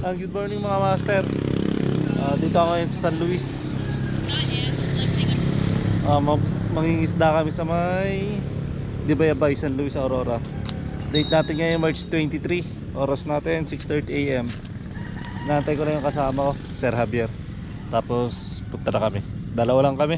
Ah, good morning mga master. Ah, dito ako ngayon sa San Luis. Mag mangingisda kami sa may Dibayabay, San Luis, Aurora. Date natin ngayon March 23. Oras natin 6:30 AM. Nantay ko na yung kasama ko, Sir Javier. Tapos punta na kami. Dalawa lang kami.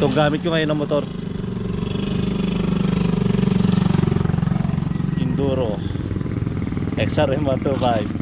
Itong gamit ko ngayon ng motor. Enduro. XRM 125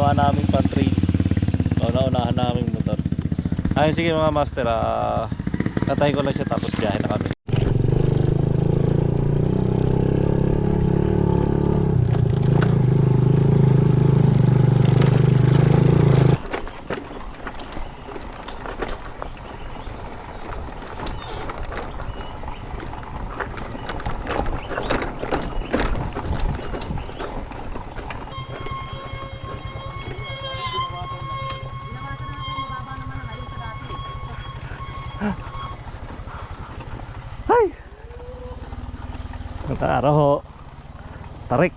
ginawa namin pan trade una-unahan namin motor. Ayun sige mga master ah tatayin ko lang siya tapos biyahe na kami Ay! Matara ho. Tarik.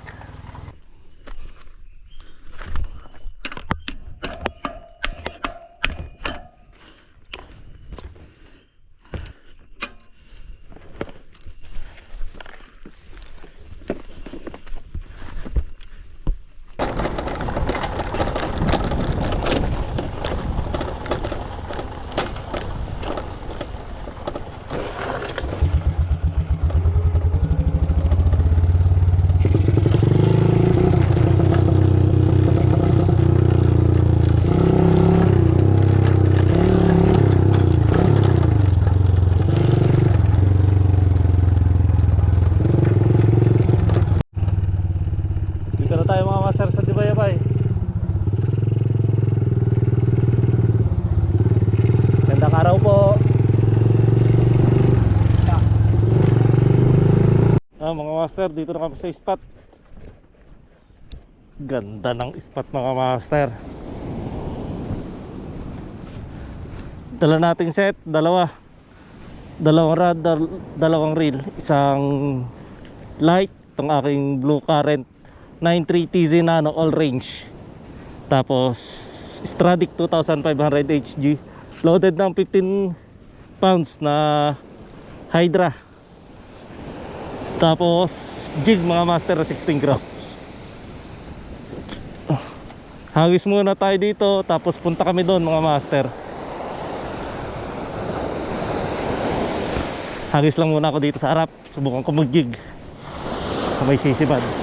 Dito na tayo mga master sa Dibayabay. Gandang araw po. Ah, mga master, dito na kami sa spot. Ganda ng spot mga master. Dala nating set, dalawa. Dalawang rod, dal- dalawang reel, isang light, itong aking blue current 93 TZ Nano all range. Tapos Stradic 2500 HG loaded ng 15 pounds na Hydra. Tapos jig mga master na 16 grams. Hagis muna tayo dito tapos punta kami doon mga master. Hagis lang muna ako dito sa harap. Subukan ko mag-jig. May sisibad.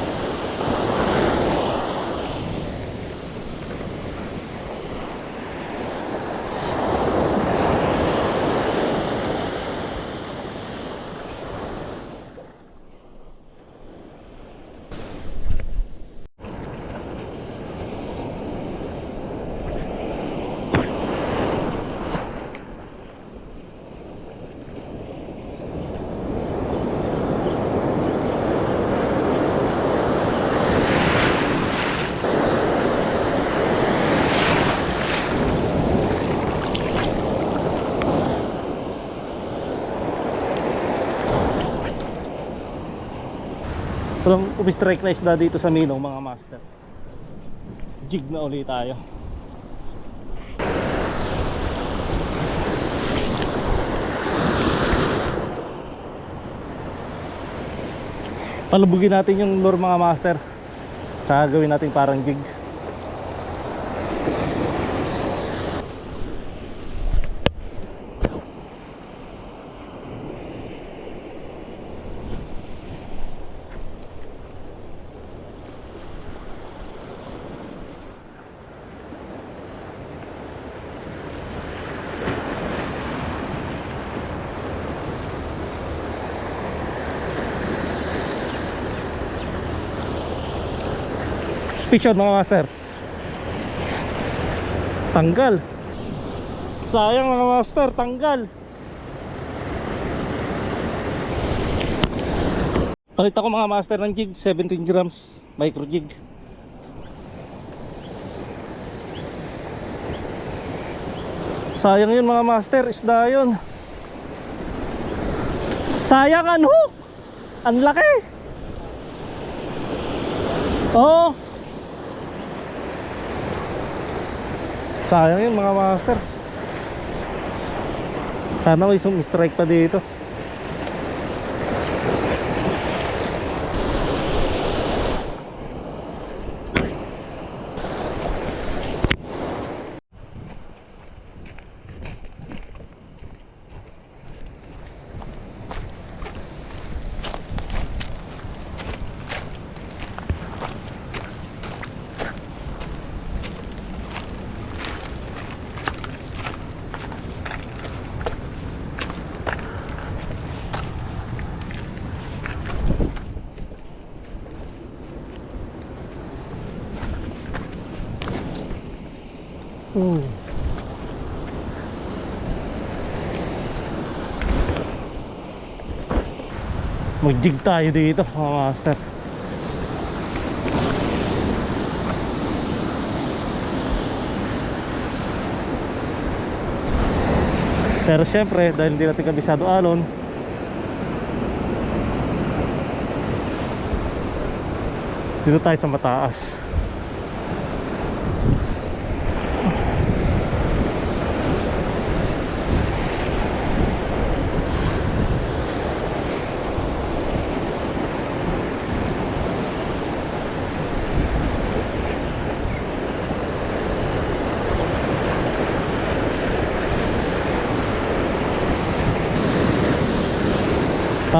Umistrike na isda dito sa Minong mga master. Jig na ulit tayo. Palubugin natin yung lure mga master. Tsaka gawin natin parang jig. Fish on mga master. Tanggal. Sayang mga master, tanggal. Pakita ko mga master ng jig, 17 grams micro jig. Sayang yun mga master, isda yun. Sayang ang hook. Ang laki. Oh, Sayang yun mga master. Sana may sum strike pa dito. Mag-jig tayo dito mga master. Pero syempre, dahil hindi natin kabisado alon, dito tayo sa mataas.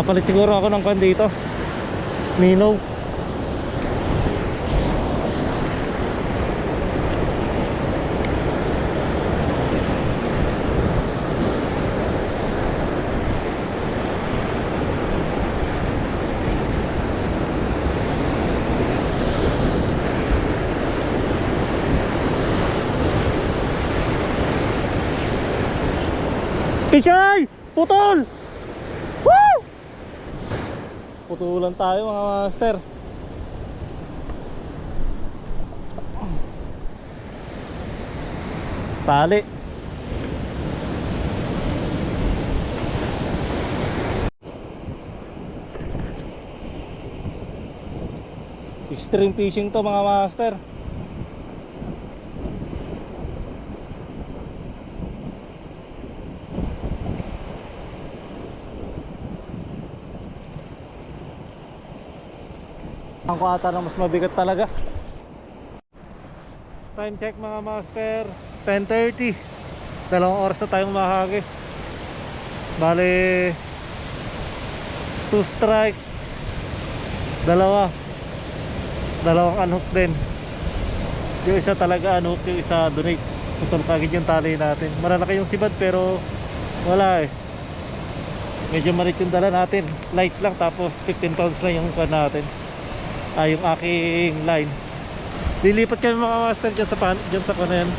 Papalit siguro ako ng kwan dito. Mino. Pichay! Putol! Putulan tayo mga master. Tali. Extreme fishing to mga master. Ang kuwata na mas mabigat talaga. Time check mga master. 10.30. Dalawang oras na tayong mahagis. Bale, 2 strike. Dalawa. Dalawang unhook din. Yung isa talaga unhook, yung isa donate. Putol kagid yung tali natin. Malalaki yung sibad pero wala eh. Medyo marit yung dala natin. Light lang tapos 15 pounds lang yung kan natin ah, yung aking line. Lilipat kami mga master dyan sa, pan, dyan sa ano yan.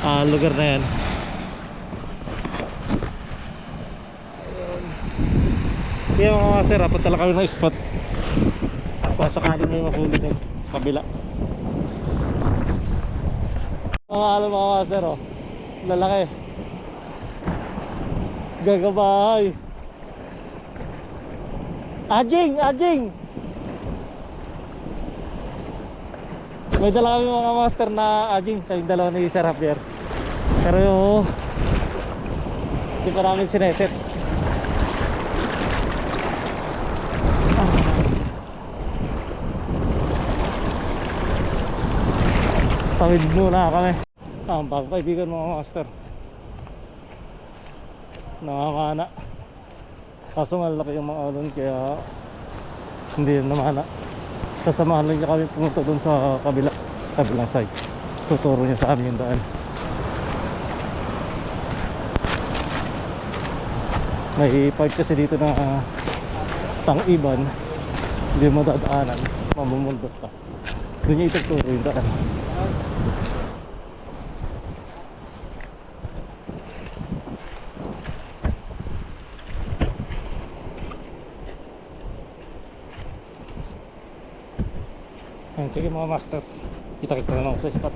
Ah, lugar na yan. Kaya mga master apat talaga kami ng spot. Kung sakaling may mahuli din kabila. Mga alam mga master oh. Lalaki. Gagabahay. Ajing! Ajing! May dala kami mga master na ajing Kayong dalawa ni Sir Javier. Pero yung Hindi pa namin sineset. Tawid muna kami. Ah, Ang bago kaibigan mga master. Nakakana. Kaso malaki yung mga alon kaya Hindi na namana sasamahan lang niya kami pumunta doon sa kabila kabilang side. Tuturo niya sa amin yung daan. May part kasi dito na uh, tang iban hindi mo dadaanan. Mamumundot ka. Doon niya ituturo yung daan sige mga master kita-kita na lang sa spot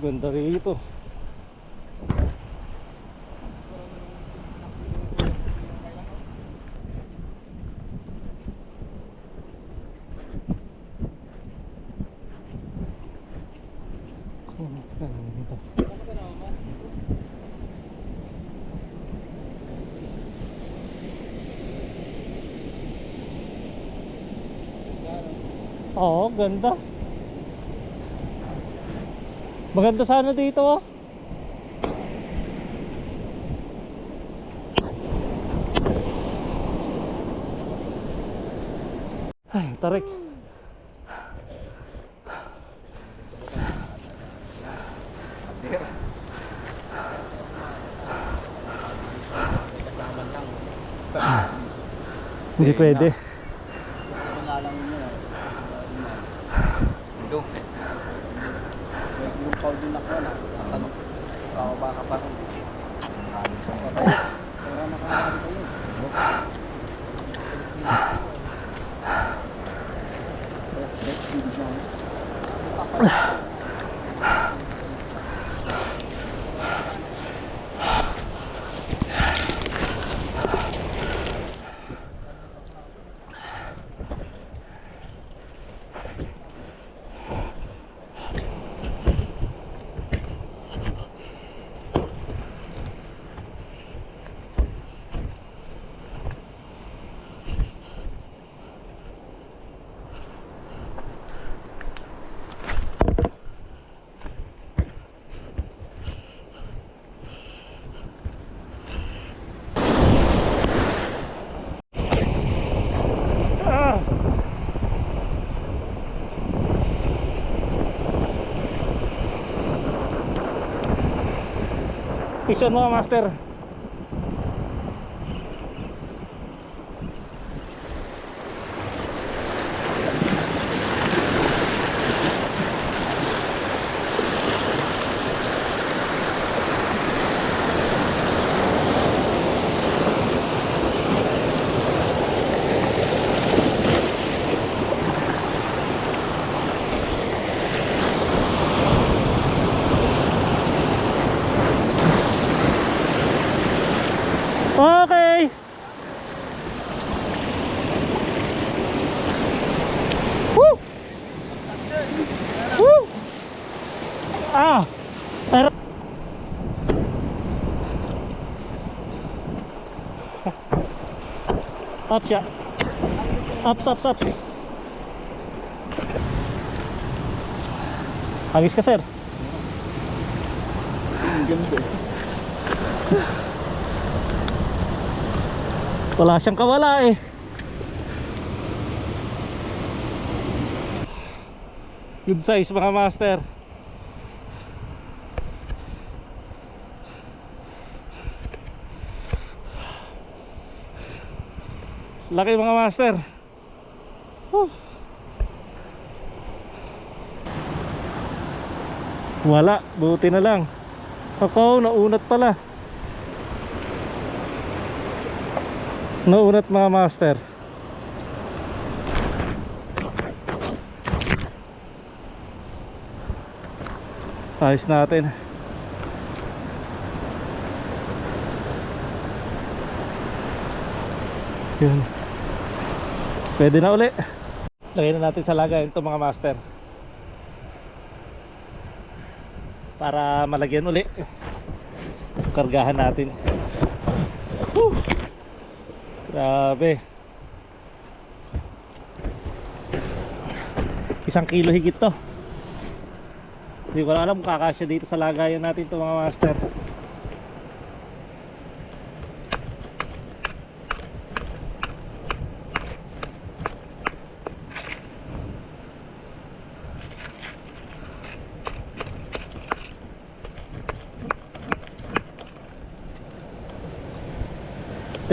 Ganda rito. Oo, ganda. Maganda sana dito oh. Ay, tarik. Hindi pwede. Vision mo master. Okay. Woo! Woo! Ah! Pero... Up siya. Up, up, up. Hagis ka, sir. Wala siyang kawala eh. Good size mga master. Laki mga master. Whew. Wala, buti na lang. Ako, naunat pala. Naunat mga master. Ayos natin. Yun. Pwede na uli. Lagay na natin sa lagay ito mga master. Para malagyan uli. Kargahan natin. Whew. Grabe. Isang kilo higit to. Hindi ko alam kakasya dito sa lagayan natin to mga master.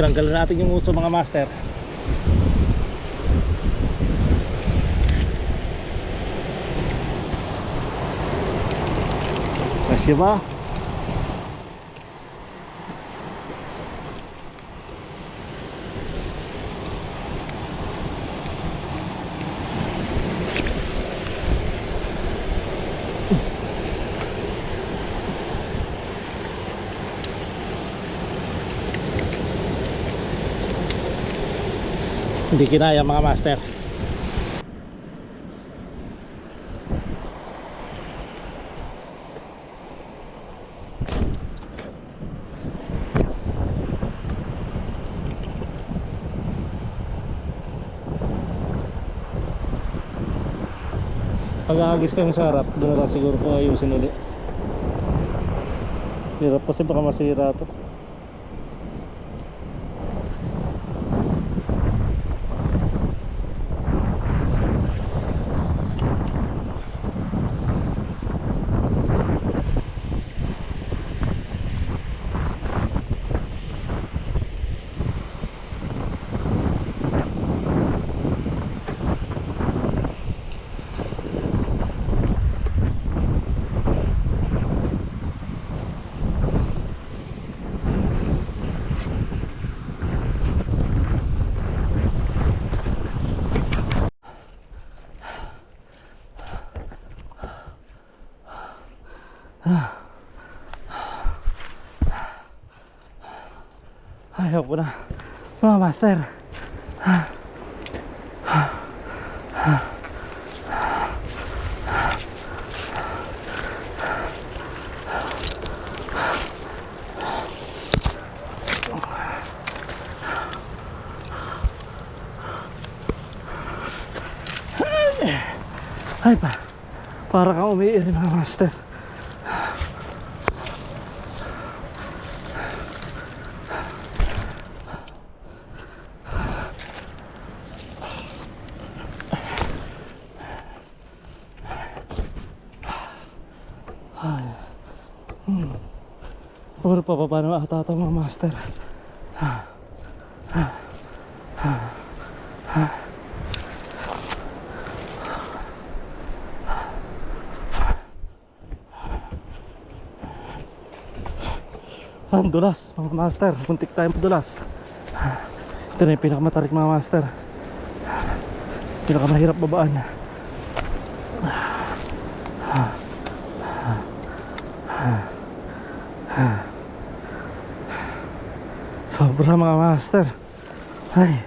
Tinanggalan natin yung uso mga master. Kasya ba? Hindi kinaya mga master. Pag aagis kami sa harap, doon na lang siguro ko ayusin ulit. Hirap kasi baka masira to. Ayaw ko na. Mga master. Ay pa. Para kang umiiri mga master. Puro pa pa paano ata ito mga master. Ang dulas mga master. Puntik tayong dulas. Ito na yung pinakamatarik mga master. Pinakamahirap babaan. Sobra mga master. Ay.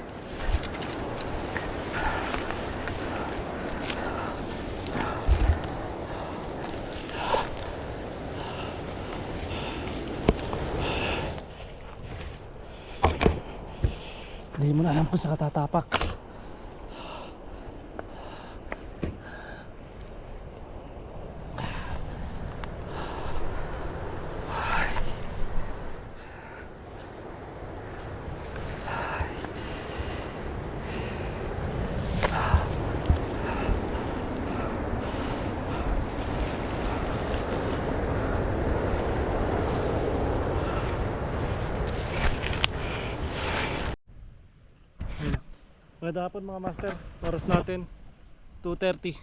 Hindi mo na alam kung Magandang hapon mga master. Oras natin 2.30.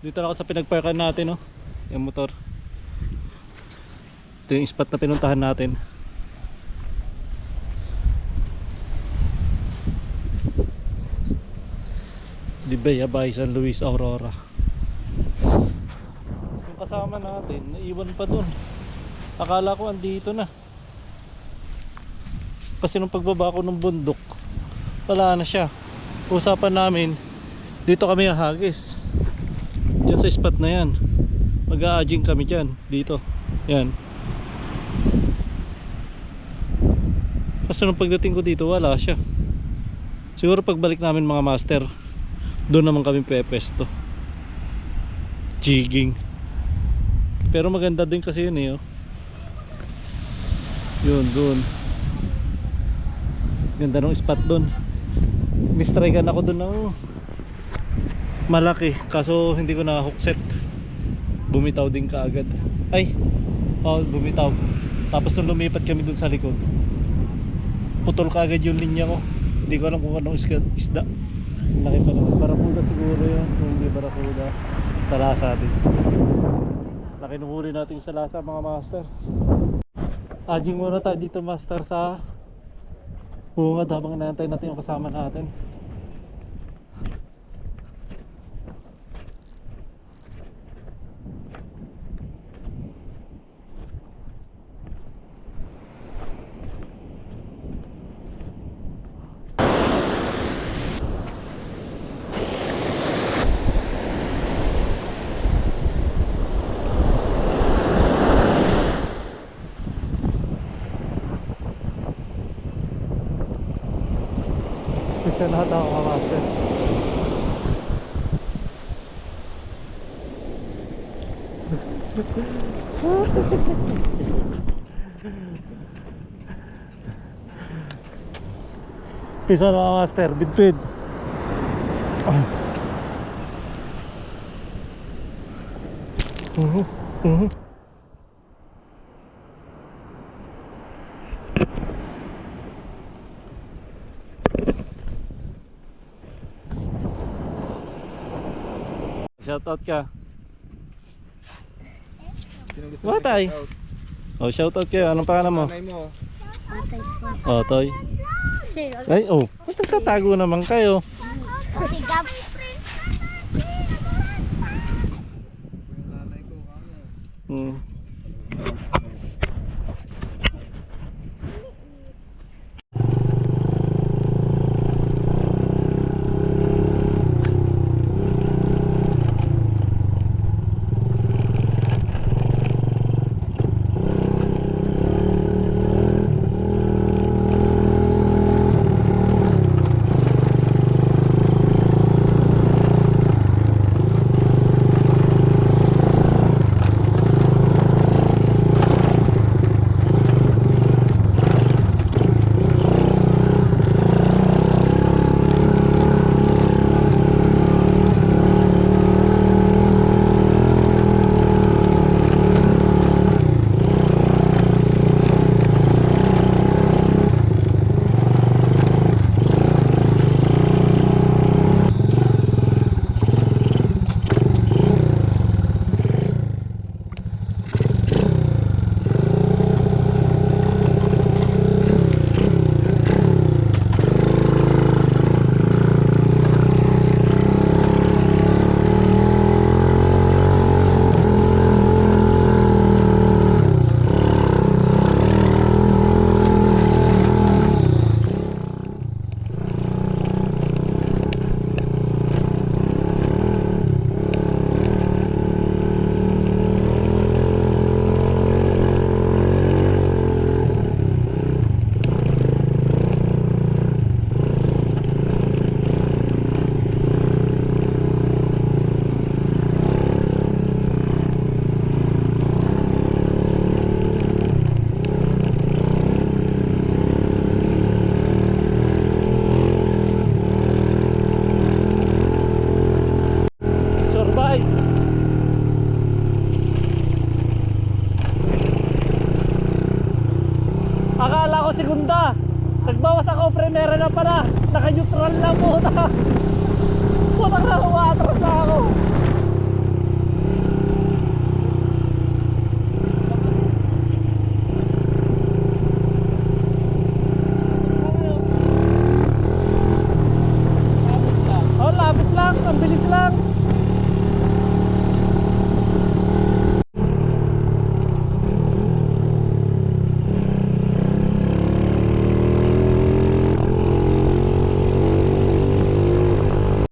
Dito na ako sa pinagparkan natin, no? Yung motor. Ito yung spot na pinuntahan natin. Dibeya by San Luis Aurora. Yung kasama natin, naiwan pa dun. Akala ko andito na. Kasi nung pagbaba ko ng bundok, wala na siya usapan namin dito kami hahagis dyan sa spot na yan. Mag-a-aging kami dyan dito. Yan. Kasi nung pagdating ko dito wala siya. Siguro pagbalik namin mga master doon naman kami pepesto jigging. Pero maganda din kasi yun eh oh. yun doon. Ganda ng spot doon mistrikean ako doon ng malaki kaso hindi ko na hook set. Bumitaw din kaagad. Ay oh bumitaw. Tapos nung lumipat kami doon sa likod putol kaagad yung linya ko. Hindi ko alam kung anong isda, isda. laki pa naman. Barakuda siguro yun kung hindi barakuda salasa din. Laki nung huli natin sa lasa mga master. Aging muna tayo dito master sa bungad habang inaantay natin yung kasama natin siya nakatawa ka master. Pisa na master, bidbid. Mhm, mhm. Shoutout ka. Sino gusto What, ay? Oh, shoutout kayo. Anong pangalan mo? Nanay mo. Oh, Toy. Ay, oh. Ba't nagtatago naman kayo? Si Gab.